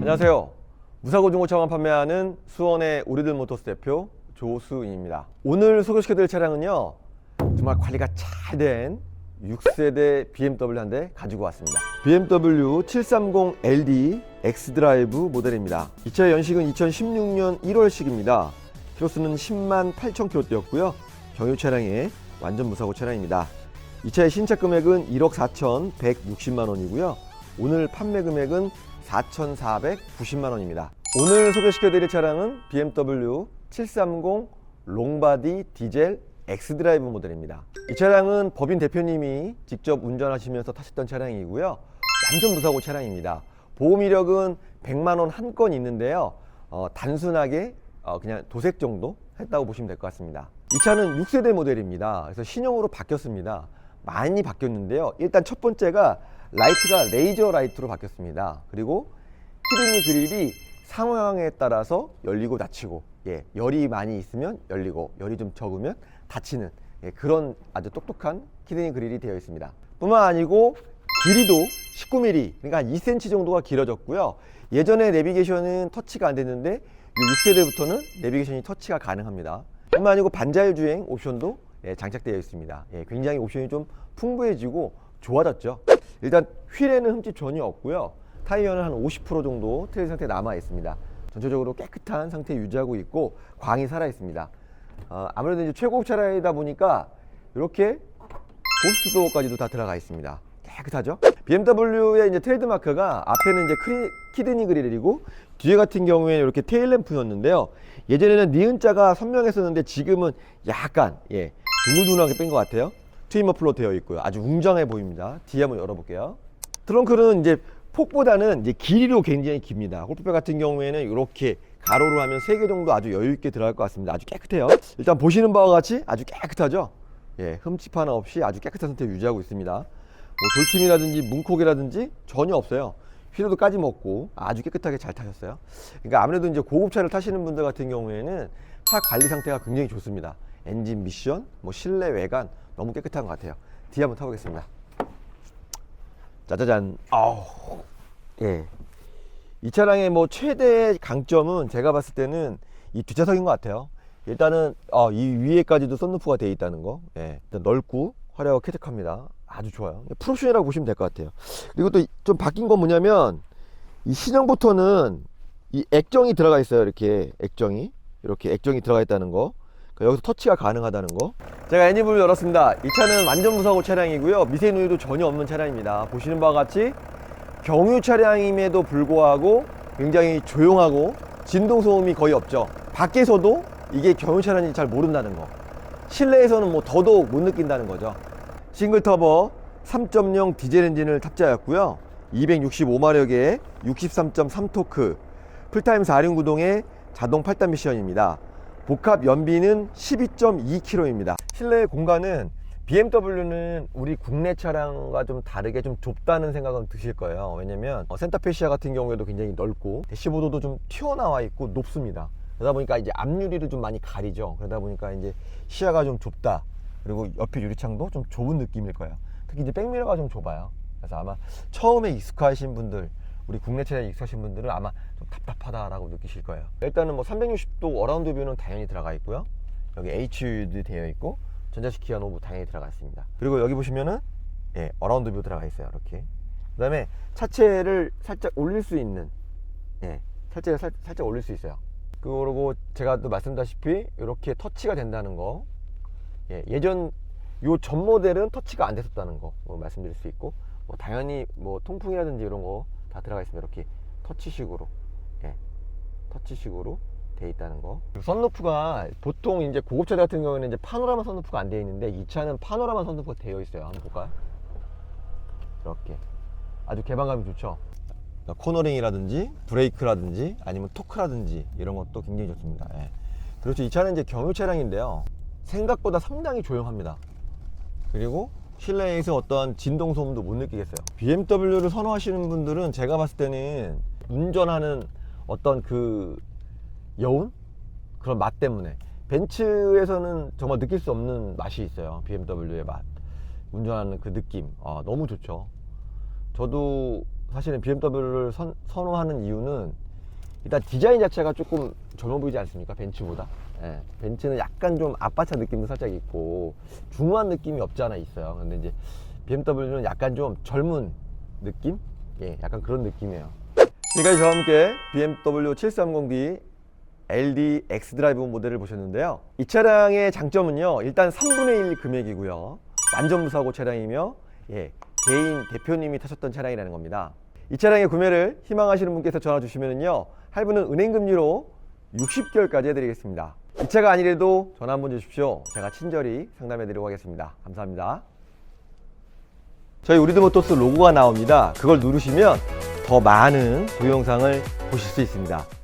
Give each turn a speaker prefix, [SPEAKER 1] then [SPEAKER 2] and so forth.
[SPEAKER 1] 안녕하세요. 무사고 중고차만 판매하는 수원의 우리들 모터스 대표 조수인입니다. 오늘 소개시켜드릴 차량은요. 정말 관리가 잘 된 6세대 BMW 한 대 가지고 왔습니다. BMW 730LD X드라이브 모델입니다. 이 차의 연식은 2016년 1월식입니다. 키로수는 10만 8천 킬로대였고요. 경유 차량의 완전 무사고 차량입니다. 이 차의 신차 금액은 1억 4,160만 원이고요. 오늘 판매 금액은 4,490만 원입니다. 오늘 소개시켜드릴 차량은 BMW 730 롱바디 디젤 X드라이브 모델입니다. 이 차량은 법인 대표님이 직접 운전하시면서 타셨던 차량이고요. 완전 무사고 차량입니다. 보험 이력은 100만 원 한 건 있는데요. 어, 단순하게 어, 그냥 도색 정도 했다고 보시면 될 것 같습니다. 이 차는 6세대 모델입니다. 그래서 신형으로 바뀌었습니다. 많이 바뀌었는데요. 일단 첫 번째가 라이트가 레이저 라이트로 바뀌었습니다. 그리고 키드니 그릴이 상황에 따라서 열리고 닫히고 예, 열이 많이 있으면 열리고 열이 좀 적으면 닫히는 예, 그런 아주 똑똑한 키드니 그릴이 되어 있습니다. 뿐만 아니고 길이도 19mm 그러니까 한 2cm 정도가 길어졌고요. 예전에 내비게이션은 터치가 안 됐는데 6세대부터는 내비게이션이 터치가 가능합니다. 뿐만 아니고 반자율 주행 옵션도 예, 장착되어 있습니다. 예, 굉장히 옵션이 좀 풍부해지고 좋아졌죠. 일단 휠에는 흠집 전혀 없고요. 타이어는 한 50% 정도 트레이 상태 남아 있습니다. 전체적으로 깨끗한 상태 유지하고 있고 광이 살아 있습니다. 어, 아무래도 이제 최고급 차량이다 보니까 이렇게 고스트 도어까지도 다 들어가 있습니다. 깨끗하죠? BMW의 이제 트레이드마크가 앞에는 이제 크리, 키드니 그릴이고 뒤에 같은 경우에는 이렇게 테일 램프였는데요. 예전에는 니은자가 선명했었는데 지금은 약간 예, 둥글둥글하게 뺀 것 같아요. 트임 머플러 되어 있고요. 아주 웅장해 보입니다. 뒤에 한번 열어볼게요. 트렁크는 이제 폭보다는 이제 길이로 굉장히 깁니다. 골프백 같은 경우에는 이렇게 가로로 하면 세개 정도 아주 여유 있게 들어갈 것 같습니다. 아주 깨끗해요. 일단 보시는 바와 같이 아주 깨끗하죠. 예, 흠집 하나 없이 아주 깨끗한 상태 유지하고 있습니다. 뭐 돌팀이라든지 문콕이라든지 전혀 없어요. 휠도 까지 먹고 아주 깨끗하게 잘 타셨어요. 그러니까 아무래도 이제 고급차를 타시는 분들 같은 경우에는 차 관리 상태가 굉장히 좋습니다. 엔진 미션, 뭐 실내 외관 너무 깨끗한 것 같아요. 뒤에 한번 타보겠습니다. 짜자잔. 아우. 예. 이 차량의 뭐 최대 강점은 제가 봤을 때는 이 뒷좌석인 것 같아요. 일단은 어, 이 위에까지도 썬루프가 되어 있다는 거. 예. 일단 넓고 화려하고 쾌적합니다. 아주 좋아요. 풀옵션이라고 보시면 될 것 같아요. 그리고 또 좀 바뀐 건 뭐냐면 이 신형부터는 이 액정이 들어가 있어요. 이렇게 액정이 이렇게 액정이 들어가 있다는 거. 그러니까 여기서 터치가 가능하다는 거. 제가 애니블 열었습니다. 이 차는 완전 무사고 차량이고요. 미세 누 유도 전혀 없는 차량입니다. 보시는 바와 같이 경유 차량임에도 불구하고 굉장히 조용하고 진동 소음이 거의 없죠. 밖에서도 이게 경유 차량인지 잘 모른다는 거. 실내에서는 뭐 더더욱 못 느낀다는 거죠. 싱글 터보 3.0 디젤 엔진을 탑재하였고요. 265마력의 63.3 토크 풀타임 4륜 구동의 자동 8단 미션입니다. 복합 연비는 12.2km입니다. 실내 공간은 BMW는 우리 국내 차량과 좀 다르게 좀 좁다는 생각은 드실 거예요. 왜냐면 어, 센터페시아 같은 경우에도 굉장히 넓고 대시보드도 좀 튀어나와 있고 높습니다. 그러다 보니까 이제 앞유리를 좀 많이 가리죠. 그러다 보니까 이제 시야가 좀 좁다. 그리고 옆에 유리창도 좀 좁은 느낌일 거예요. 특히 이제 백미러가 좀 좁아요. 그래서 아마 처음에 익숙하신 분들, 우리 국내 차량에 익숙하신 분들은 아마 좀 답답하다라고 느끼실 거예요. 일단은 뭐 360도 어라운드 뷰는 당연히 들어가 있고요. 여기 HUD 되어 있고 전자식 기어 노브 당연히 들어가 있습니다. 그리고 여기 보시면은 예, 어라운드 뷰 들어가 있어요. 이렇게. 그다음에 차체를 살짝 올릴 수 있는 예, 차체를 살, 살짝 올릴 수 있어요. 그리고 제가 또 말씀드렸다시피 이렇게 터치가 된다는 거. 예, 예전 요 전 모델은 터치가 안 됐었다는 거 뭐 말씀드릴 수 있고 뭐 당연히 뭐 통풍이라든지 이런 거 다 들어가 있습니다. 이렇게 터치식으로 예, 터치식으로 돼 있다는 거. 선루프가 보통 이제 고급차 같은 경우에는 이제 파노라마 선루프가 안 되어 있는데 이 차는 파노라마 선루프가 되어 있어요. 한번 볼까요? 이렇게 아주 개방감이 좋죠. 코너링이라든지 브레이크라든지 아니면 토크라든지 이런 것도 굉장히 좋습니다. 예. 그렇죠. 이 차는 이제 경유 차량인데요. 생각보다 상당히 조용합니다. 그리고 실내에서 어떤 진동 소음도 못 느끼겠어요. BMW를 선호하시는 분들은 제가 봤을 때는 운전하는 어떤 그 여운 그런 맛 때문에 벤츠에서는 정말 느낄 수 없는 맛이 있어요. BMW의 맛. 운전하는 그 느낌. 아, 너무 좋죠. 저도 사실은 BMW를 선, 선호하는 이유는 일단 디자인 자체가 조금 젊어 보이지 않습니까? 벤츠보다. 예, 벤츠는 약간 좀 아빠차 느낌도 살짝 있고 중후한 느낌이 없지 않아 있어요. 근데 이제 BMW는 약간 좀 젊은 느낌? 예, 약간 그런 느낌이에요. 지금까지 저와 함께 BMW 730D LD X 드라이브 모델을 보셨는데요. 이 차량의 장점은요. 일단 3분의 1 금액이고요. 완전 무사고 차량이며 예, 개인 대표님이 타셨던 차량이라는 겁니다. 이 차량의 구매를 희망하시는 분께서 전화 주시면요. 할부는 은행 금리로 60개월까지 해드리겠습니다. 이 차가 아니래도 전화 한번 주십시오. 제가 친절히 상담해 드리도록 하겠습니다. 감사합니다. 저희 우리드모토스 로고가 나옵니다. 그걸 누르시면 더 많은 동영상을 보실 수 있습니다.